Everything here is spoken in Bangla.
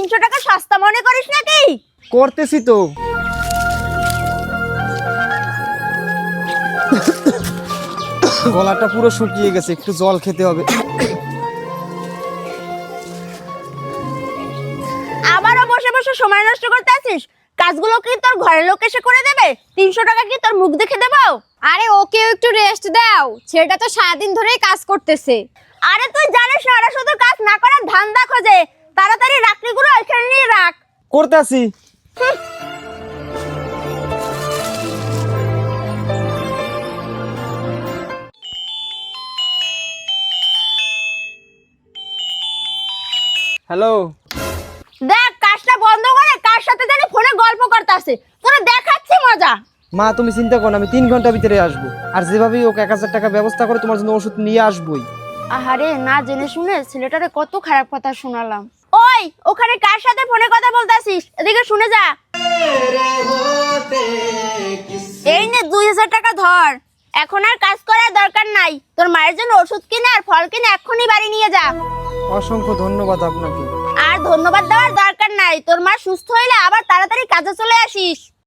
তিনশো টাকা সস্তা মনে করিস নাকি? করতেছি তো। গলাটা পুরো শুকিয়ে গেছে একটু জল খেতে হবে। আবারও বসে বসে সময় নষ্ট করতে আসিস কাজগুলো কি তোর ঘরের লোক এসে করে দেবে? তিনশো টাকা কি তোর মুখ দেখে দেবো? আরে ওকেও একটু রেস্ট দাও ছেলেটা তো সারাদিন ধরেই কাজ করতেছে। আরে তুই জানিস না ওরা শুধু কাজ না করার ধান্দা খোঁজে। তাড়াতাড়ি রাখড়িগুলো এখানে নিয়ে রাখ। করতেছি। হ্যালো। দেখ কাজটা বন্ধ করে কার সাথে জানি ফোনে গল্প করতে আসে তোরা দেখাচ্ছি মজা। মা তুমি চিন্তা করো আমি তিন ঘণ্টা ভিতরে আসব। আর যেভাবেই ওকে এক হাজার টাকা ব্যবস্থা করে তোমার জন্য ওষুধ নিয়ে আসবোই। আহারে না জেনে শুনে ছেলেটারে কত খারাপ কথা শোনালাম। ওই ওখানে কার সাথে ফোনে কথা বলতে আসিস এদিকে শুনে যা। এই নে দুই হাজার টাকা ধর। এখন আর কাজ করার দরকার নাই। তোর মায়ের জন্য ওষুধ কিনে আর ফল কিনে এখনই বাড়ি নিয়ে যা। অসংখ্য ধন্যবাদ আপনাকে। আর ধন্যবাদ দেওয়ার দরকার নাই। তোর মা সুস্থ হইলে আবার তাড়াতাড়ি কাজে চলে আসিস।